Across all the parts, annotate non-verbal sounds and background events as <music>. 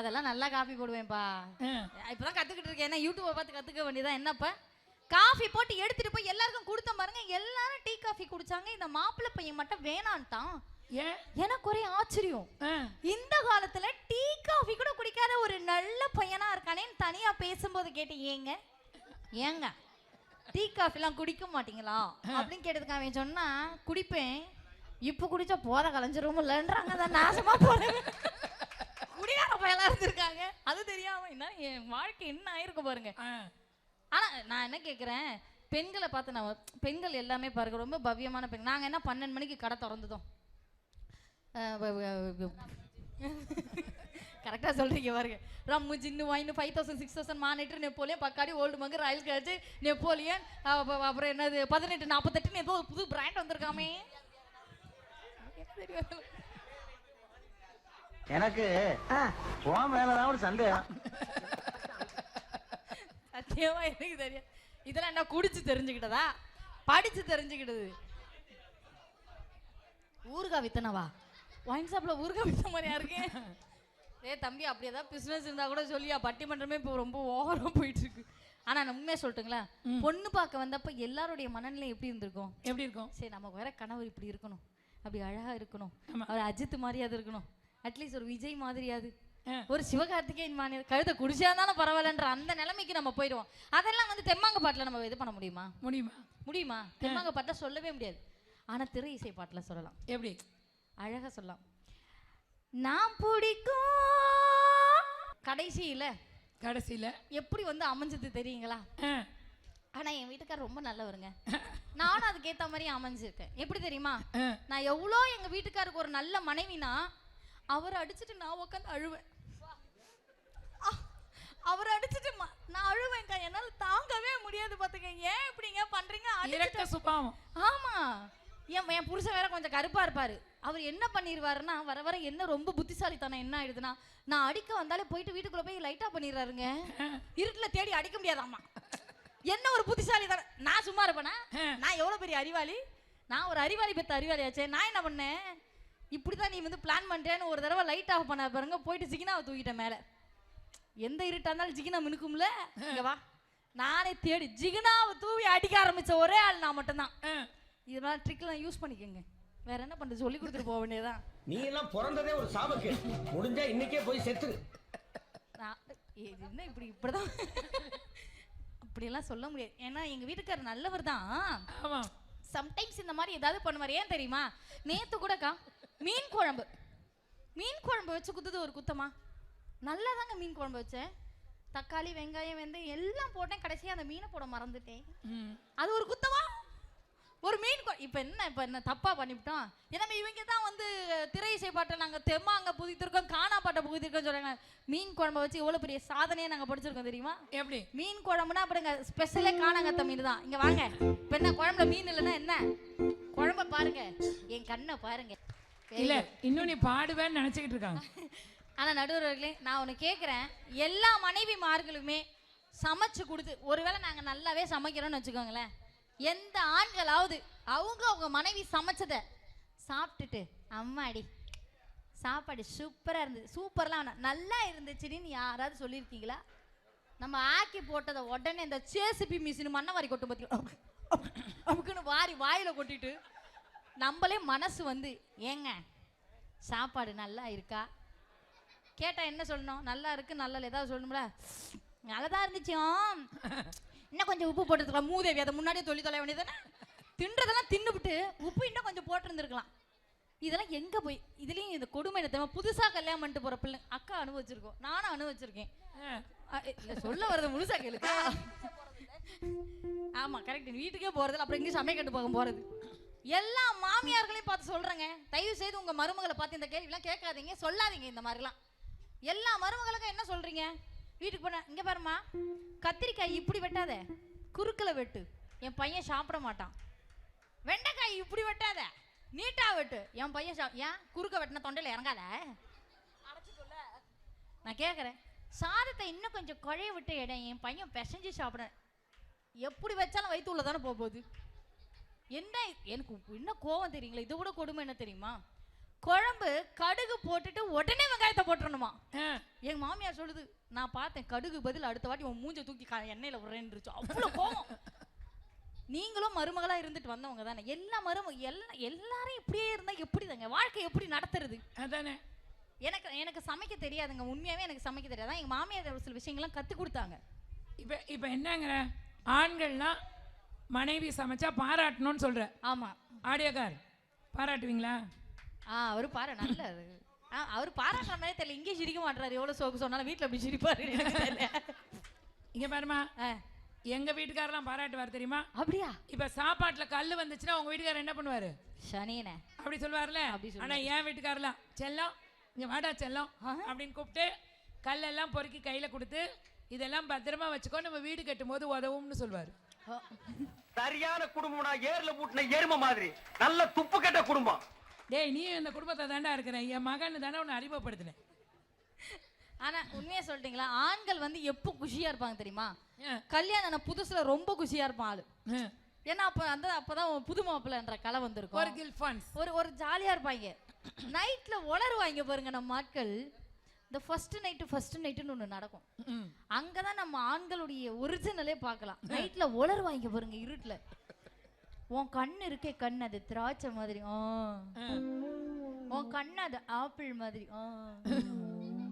அதெல்லாம் நல்லா காஃபி போடுவேன்ப்பா. இப்பதான் கத்துக்கிட்டு இருக்கேன். ஏன்னா யூடியூப்பை பார்த்து கத்துக்க வேண்டியதா என்னப்பா? காஃபி போட்டு எடுத்துட்டு போய் எல்லாருக்கும் கொடுத்த பாருங்க. எல்லாரும் டீ காஃபி குடிச்சாங்க. இந்த மாப்பிள்ளை பையன் மட்டும் வேணான்ட்டான். எனக்கு ஒரே ஆச்சரியம். இந்த காலத்துல டீ காஃபி கூட குடிக்காத ஒரு நல்ல பையனா இருக்கானேன்னு தனியா பேசும்போது கேட்டேன் ஏங்க ஏங்க டீ காஃபிலாம் குடிக்க மாட்டீங்களா? அப்படின்னு கேட்டதுக்கு அவன் சொன்னா குடிப்பேன். இப்போ குடிச்சா போத கலைஞ்சிரும் இல்லைன்றாங்க தான் நாசமா போறேன் குடிகார பயலா இருந்திருக்காங்க. அது தெரியாம என்ன என் வாழ்க்கை என்ன ஆயிருக்கு பாருங்க. ஆனா நான் என்ன கேக்குறேன்? பெண்களை பார்த்து நான் பெண்கள் எல்லாமே பாருங்க ரொம்ப பவ்யமான பெண். நாங்க என்ன பன்னெண்டு மணிக்கு கடை திறந்துட்டோம். கரெக்டாக சொல்றீங்க பாருங்க. Rum gin wine five thousand six thousand monitor Napoleon Bacardi old monk royal catch Napoleon அப்ப- அப்புறம் என்னது பதினெட்டு நாற்பத்தெட்டுன்னு ஏதோ புது பிராண்ட் வந்திருக்காமே. எனக்கு உன் மேலதான் ஒரு சந்தேகம். சத்தியமா எனக்கு தெரியும். இதெல்லாம் என்ன குடிச்சு தெரிஞ்சுக்கிட்டதா? படிச்சு தெரிஞ்சுக்கிட்டது. ஊறுகாய் வித்தனவா? ஒயின் ஷாப்ல ஊறுகாய் வித்த மாதிரியா இருக்கு? ஏ தம்பி அப்படி ஏதாவது பிசினஸ் இருந்தா கூட சொல்லியா? பட்டிமன்றமே இப்போ ரொம்ப ஓவரா போயிட்டு இருக்கு ஆனா நான் உண்மையா சொல்லட்டுங்களா பொண்ணு பார்க்க வந்தப்ப எல்லாருடைய மனநிலை எப்படி இருந்திருக்கும்? எப்படி இருக்கும்? சரி நம்ம வர கணவர் இப்படி இருக்கணும். அப்படி அழகா இருக்கணும். அவர் அஜித் மாதிரியாவது இருக்கணும். அட்லீஸ்ட் ஒரு விஜய் மாதிரியாவது ஆ. ஒரு சிவகார்த்திகேயன் மாதிரி கழுத்தை குடிச்சா இருந்தாலும் பரவாயில்லன்ற அந்த நிலைமைக்கு நம்ம போயிடுவோம். அதெல்லாம் வந்து தெம்மாங்க பாட்டுல நம்ம இது பண்ண முடியுமா? முடியுமா? முடியுமா? தெம்மாங்க பாட்டுல சொல்லவே முடியாது. ஆனா திரை இசை பாட்டுல சொல்லலாம். எப்படி? அழகா சொல்லலாம். நான் பிடிக்கும் கடைசியில. கடைசியில. எப்படி வந்து அமைஞ்சது தெரியுங்களா. ஆனா என் வீட்டுக்கார் ரொம்ப நல்லவருங்க. நானும் அதுக்கேத்த மாதிரி அமைஞ்சிருக்கேன். எப்படி தெரியுமா. நான் எவ்வளோ எங்க வீட்டுக்காருக்கு ஒரு நல்ல மனைவினா அவர் அடிச்சிட்டு நான் உட்காந்து அழுவேன். அவர் அடிச்சிட்டு நான் அழுவேன்க்கா. என்னால தாங்கவே முடியாது பாத்துக்க. ஏன் இப்படிங்க பண்றீங்க? இரக்க சுபாவம். ஆமா. என் என் புருஷன் வேற கொஞ்சம் கருப்பா இருப்பாரு. அவர் என்ன பண்ணிடுவாருன்னா வர வர என்ன ரொம்ப புத்திசாலித்தனம் என்ன ஆயிடுதுன்னா நான் அடிக்க வந்தாலே போயிட்டு வீட்டுக்குள்ள போய் லைட்டா பண்ணிடுறாருங்க. <laughs> இருட்டுல தேடி அடிக்க முடியாதாம்மா என்ன ஒரு புத்திசாலித்தனம்? நான் சும்மா இருப்பேனா? நான் எவ்வளவு பெரிய அறிவாளி? நான் ஒரு அறிவாளி பெத்த அறிவாளியாச்சே. நான் என்ன பண்ணேன்? இப்படிதான் நீ வந்து பிளான் பண்ணிட்டேன்னு ஒரு தடவை லைட் ஆஃப் பண்ண பாருங்க போயிட்டு சிகினாவை தூக்கிட்டேன் மேல. எந்த இருட்டா இருந்தாலும் ஜிகினா மினுக்கும்ல? இங்க வா. நானே தேடி ஜிகினாவை தூவி அடிக்க ஆரம்பிச்ச ஒரே ஆள் நான் மட்டும்தான். இதெல்லாம் ட்ரிக்லாம் யூஸ் பண்ணிக்கோங்க. வேற என்ன பண்றது? சொல்லி கொடுத்துட்டு போக வேண்டியதுதான். நீ எல்லாம் பிறந்ததே ஒரு சாபக்கு. முடிஞ்சா இன்னைக்கே போய் இது என்ன இப்படி இப்படிதான்? அப்படியெல்லாம் சொல்ல முடியாது. ஏன்னா எங்க வீட்டுக்காரர் நல்லவர் தான். ஆமா. சம்டைம்ஸ் இந்த மாதிரி ஏதாவது பண்ணுவார். ஏன் தெரியுமா? நேத்து கூடக்கா மீன் குழம்பு. மீன் குழம்பு வச்சு குத்துது ஒரு குத்தமா? நல்லா தாங்க மீன் குழம்பு வச்சேன். தக்காளி வெங்காயம் வெந்தயம் எல்லாம் போட்டேன். கடைசியா அந்த மீனை போட மறந்துட்டேன். அது ஒரு குத்தமா? ஒரு மீன் இப்ப என்ன இப்ப என்ன தப்பா பண்ணிவிட்டோம்? ஏன்னா இவங்க தான் வந்து திரை இசை பாட்டை நாங்க தெம்மாங்க புதித்திருக்கோம் காணா பாட்டை புதித்திருக்கோம் சொல்றாங்க. மீன் குழம்பை வச்சு எவ்வளவு பெரிய சாதனையை நாங்க படிச்சிருக்கோம் தெரியுமா? எப்படி? மீன் குழம்புனா அப்படிங்க ஸ்பெஷலே காணாங்கத்த மீன் தான். இங்க வாங்க. இப்ப என்ன குழம்புல மீன் இல்லைன்னா என்ன? குழம்ப பாருங்க. என் கண்ணை பாருங்க. இல்ல இன்னும் நீ பாடுவேன்னு நினைச்சுக்கிட்டு இருக்காங்க. <laughs> ஆனா நடுவர்களே நான் ஒன்று கேட்குறேன் எல்லா மனைவிமார்களுமே சமைச்சு கொடுத்து ஒருவேளை நாங்க நல்லாவே சமைக்கிறோம்னு வச்சுக்கோங்களேன். எந்த ஆண்களாவது அவங்க அவங்க மனைவி சமைச்சதை சாப்பிட்டுட்டு அம்மாடி சாப்பாடு சூப்பரா இருந்தது. சூப்பர்லாம் வேணாம். நல்லா இருந்துச்சுன்னு யாராவது சொல்லியிருக்கீங்களா? நம்ம ஆக்கி போட்டதை உடனே இந்த சேசிபி மிஷின் மண்ணை வாரி கொட்டும் பார்த்தீங்களா அமுக்குன்னு வாரி வாயில கொட்டிட்டு நம்மளே மனசு வந்து ஏங்க சாப்பாடு நல்லா இருக்கா? கேட்டா என்ன சொல்லணும்? நல்லா இருக்கு நல்லா ஏதாவது சொல்லணும்ல? நல்லதா இருந்துச்சும் இன்னும் கொஞ்சம் உப்பு போட்டுருக்கலாம். மூதேவி அதை முன்னாடியே சொல்லி தொலை வேண்டியதானே தின்றதெல்லாம் தின்னுபிட்டு உப்பு இன்னும் கொஞ்சம் போட்டிருந்துருக்கலாம். இதெல்லாம் எங்க போய் இதுலயும் இந்த கொடுமை என்ன தெரியுமா? புதுசா கல்யாணம் பண்ணிட்டு போற பிள்ளை அக்கா அனுபவிச்சிருக்கோம். நானும் அனுபவிச்சிருக்கேன். சொல்ல வரது முழுசா கேளுக்கா ஆமா கரெக்ட். வீட்டுக்கே போறது அப்புறம் எங்கேயும் சமையல் போக போறது. எல்லா மாமியார்களையும் பார்த்து சொல்றேங்க. தயவு செய்து உங்க மருமகளை பார்த்து இந்த கேள்விலாம் கேட்காதீங்க. சொல்லாதீங்க இந்த மாதிரிலாம். எல்லா மருமகளுக்கும் என்ன சொல்றீங்க? வீட்டுக்கு போன இங்க பாருமா கத்திரிக்காய் இப்படி வெட்டாத. குறுக்கில் வெட்டு. என் பையன் சாப்பிட மாட்டான். வெண்டைக்காய் இப்படி வெட்டாத. நீட்டா வெட்டு. என் பையன் சா ஏன்? குறுக்க வெட்டின தொண்டையில் இறங்காத? நான் கேட்குறேன் சாதத்தை இன்னும் கொஞ்சம் குழைய விட்டு இடம் என் பையன் பிசைஞ்சு சாப்பிட எப்படி வச்சாலும் வயிற்று உள்ள தானே போக போகுது. என்ன எனக்கு என்ன கோவம் தெரியுங்களா? இதை விட கொடுமை என்ன தெரியுமா? குழம்பு கடுகு போட்டுட்டு உடனே வெங்காயத்தை போட்டுறணுமா? எங்க மாமியார் சொல்லுது நான் பார்த்தேன் கடுகு பதில் அடுத்த வாட்டி உன் மூஞ்ச தூக்கி எண்ணெயில விடுறேன்ருச்சு அவ்வளவு கோவம். நீங்களும் மருமகளா இருந்துட்டு வந்தவங்க தானே. எல்லா மரும எல்லா எல்லாரும் இப்படியே இருந்தா எப்படிதாங்க? வாழ்க்கை எப்படி நடத்துறது? அதானே. எனக்கு எனக்கு சமைக்க தெரியாதுங்க. உண்மையாவே எனக்கு சமைக்க தெரியாது. எங்க மாமியார் ஒரு சில விஷயங்கள்லாம் கத்து கொடுத்தாங்க. இப்ப இப்ப என்னங்கிற ஆண்கள்லாம் மனைவி சமைச்சா பாராட்டணும்னு சொல்ற. ஆமா. ஆடியோக்கார் பாராட்டுவீங்களா? ஆ அவரு பாரு நல்ல ஆ அவர் பாராட்டுற மாதிரி தெரியல இங்கே சிரிக்க மாட்டாரு எவ்வளவு சோக்கு சொன்னாலும் வீட்ல அப்படி சிரிப்பாரு. இங்க பாருமா எங்க வீட்டுக்காரெல்லாம் பாராட்டுவார் தெரியுமா? அப்படியா? இப்ப சாப்பாட்டுல கல்லு வந்துச்சுன்னா உங்க வீட்டுக்காரர் என்ன பண்ணுவாரு? சனியனே. அப்படி சொல்லுவார்ல அப்படி ஆனா என் வீட்டுக்காரலாம் செல்லம் இங்க வாடா செல்லம் அப்படின்னு கூப்பிட்டு கல்லெல்லாம் பொறுக்கி கையில கொடுத்து இதெல்லாம் பத்திரமா வச்சுக்கோ நம்ம வீடு கட்டும் போது உதவும்னு சொல்வாரு. சரியான குடும்பம்னா ஏர்ல பூட்டின எரும மாதிரி. நல்ல துப்பு கட்ட குடும்பம். டேய் நீ இந்த குடும்பத்தை தாண்டா இருக்கிற? என் மகன் தானே உன்னை அறிமுகப்படுத்தினேன் ஆனா உண்மையா சொல்லிட்டீங்களா ஆண்கள் வந்து எப்போ குஷியா இருப்பாங்க தெரியுமா? கல்யாணம் புதுசுல ரொம்ப குஷியா இருப்பான் ஆளு. ஏன்னா அப்ப அந்த அப்பதான் புது மாப்பிள்ளைன்ற கலை ஒரு வந்திருக்கும். கில் ஃபன்ஸ் ஒரு ஒரு ஜாலியா இருப்பாங்க. நைட்ல உளருவாங்க பாருங்க நம்ம ஆட்கள். இந்த ஃபர்ஸ்ட் நைட்டு ஃபர்ஸ்ட் நைட்டுன்னு ஒண்ணு நடக்கும். ம் அங்கதான் நம்ம ஆண்களுடைய ஒரிஜினலே பார்க்கலாம். நைட்ல உளருவாங்க பாருங்க இருட்டுல. உன் கண்ணு இருக்கே கண் அது திராட்சை மாதிரி. ஆ. உன் கண்ணு அது ஆப்பிள் மாதிரி. ஆ.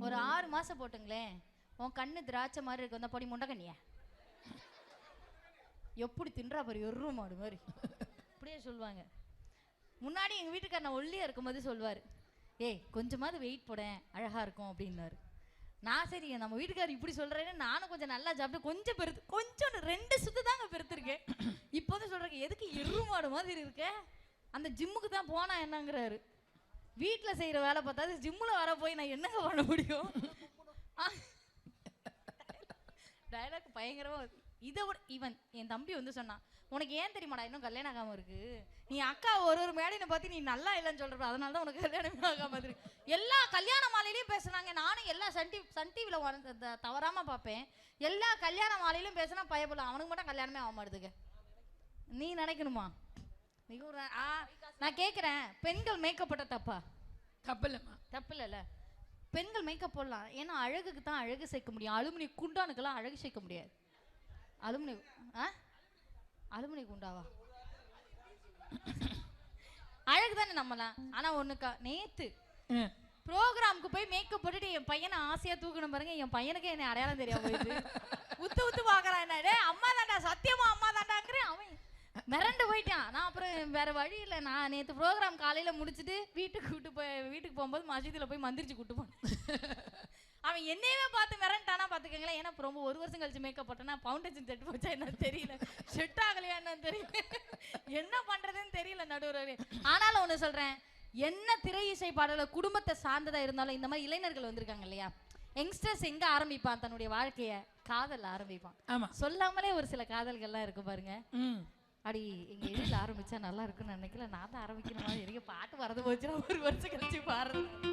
ஒரு ஆறு மாசம் போட்டுங்களேன். உன் கண்ணு திராட்சை மாதிரி இருக்கு. அந்த பொடி முண்டை கண்ணியா? எப்படி தின்றா பாரு எரும மாடு மாதிரி. <laughs> அப்படியே சொல்லுவாங்க. முன்னாடி எங்க வீட்டுக்காரர் ஒல்லியா இருக்கும்போது சொல்வாரு ஏய் கொஞ்சமாவது வெயிட் போடேன் அழகாக இருக்கும் அப்படின்னாரு. நான் சரி நம்ம வீட்டுக்காரர் இப்படி சொல்றேன்னு நானும் கொஞ்சம் நல்லா சாப்பிட்டு கொஞ்சம் பெருத்து கொஞ்சம் ரெண்டு சுத்து தாங்க பெருத்திருக்கேன். இப்போ வந்து சொல்கிறேன் எதுக்கு எருமாடு மாதிரி இருக்க? அந்த ஜிம்முக்கு தான் போனா என்னங்கிறாரு. வீட்டில் செய்கிற வேலை பார்த்தா ஜிம்மில் வர போய் நான் என்னங்க பண்ண முடியும்? <laughs> டைலாக் <laughs> பயங்கரமாக வருது. இதை விட இவன் என் தம்பி வந்து சொன்னான் உனக்கு ஏன் தெரியுமாடா இன்னும் கல்யாணம் ஆகாம இருக்கு? நீ அக்கா ஒரு ஒரு மேடையை பார்த்து நீ நல்லா இல்லைன்னு சொல்ற அதனால தான் உனக்கு கல்யாணமே ஆகாம இருக்கு. எல்லா கல்யாண மாலையிலயும் பேசுனாங்க. நானும் எல்லா சன் டிவி சன் டிவியில் தவறாம பார்ப்பேன் எல்லா கல்யாண மாலையிலும் பேசினா பயப்படலாம் அவனுக்கு மட்டும் கல்யாணமே ஆக மாட்டுதுங்க நீ நினைக்கணுமா? நீ ஒரு ஆ நான் கேட்குறேன் பெண்கள் மேக்கப் போட்ட தப்பா? தப்பில்லம்மா. தப்பு இல்லைல்ல பெண்கள் மேக்கப் போடலாம். ஏன்னா அழகுக்கு தான் அழகு சேர்க்க முடியும். அலுமினிய குண்டானுக்கெல்லாம் அழகு சேர்க்க முடியாது. அலுமினிய ஆ? அலுமினிய குண்டாவா? அழகு தானே நம்மலாம். ஆனா ஒண்ணுக்கா நேத்து ப்ரோக்ராம்க்கு போய் மேக்கப் போட்டுட்டு என் பையனை ஆசையா தூக்கணும் பாருங்க என் பையனுக்கு என்ன அடையாளம் தெரியாம போயிடுது. உத்து உத்து பாக்குறான் என்ன? டேய் அம்மா தாண்டா சத்தியமா அம்மா தாண்டாங்கிறேன் அவன் மிரண்டு போயிட்டான். நான் அப்புறம் வேற வழி இல்லை. நான் நேத்து ப்ரோக்ராம் காலையில முடிச்சுட்டு வீட்டுக்கு கூட்டு போய் வீட்டுக்கு போகும்போது மஸ்ஜிதில் போய் மந்திரிச்சு கூட்டு போனேன். அவன் என்னையவே பார்த்து மிரண்டானா பார்த்துக்கங்களேன். ஏன்னா ரொம்ப ஒரு வருஷம் கழிச்சு மேக்கப் போட்டேன்னா ஃபவுண்டேஷன் செட் போச்சா என்னன்னு தெரியல. செட் ஆகலையா என்னன்னு தெரியல. என்ன பண்றதுன்னு தெரியல நடுவர் ஆனாலும் ஒண்ணு சொல்றேன். என்ன திரை இசை பாடல குடும்பத்தை சார்ந்ததா இருந்தாலும் இந்த மாதிரி இளைஞர்கள் வந்திருக்காங்க இல்லையா? யங்ஸ்டர்ஸ் எங்க ஆரம்பிப்பான்? தன்னுடைய வாழ்க்கைய காதல் ஆரம்பிப்பான். ஆமா. சொல்லாமலே ஒரு சில காதல்கள்லாம் இருக்கு பாருங்க. அடி எங்க வீட்டில் ஆரம்பிச்சா நல்லா இருக்கும்னு நினைக்கல. நான் தான் ஆரம்பிக்கிற மாதிரி இருக்கு. பாட்டு வரது போச்சுன்னா ஒரு வருஷம் கழிச்சு பாடுறது.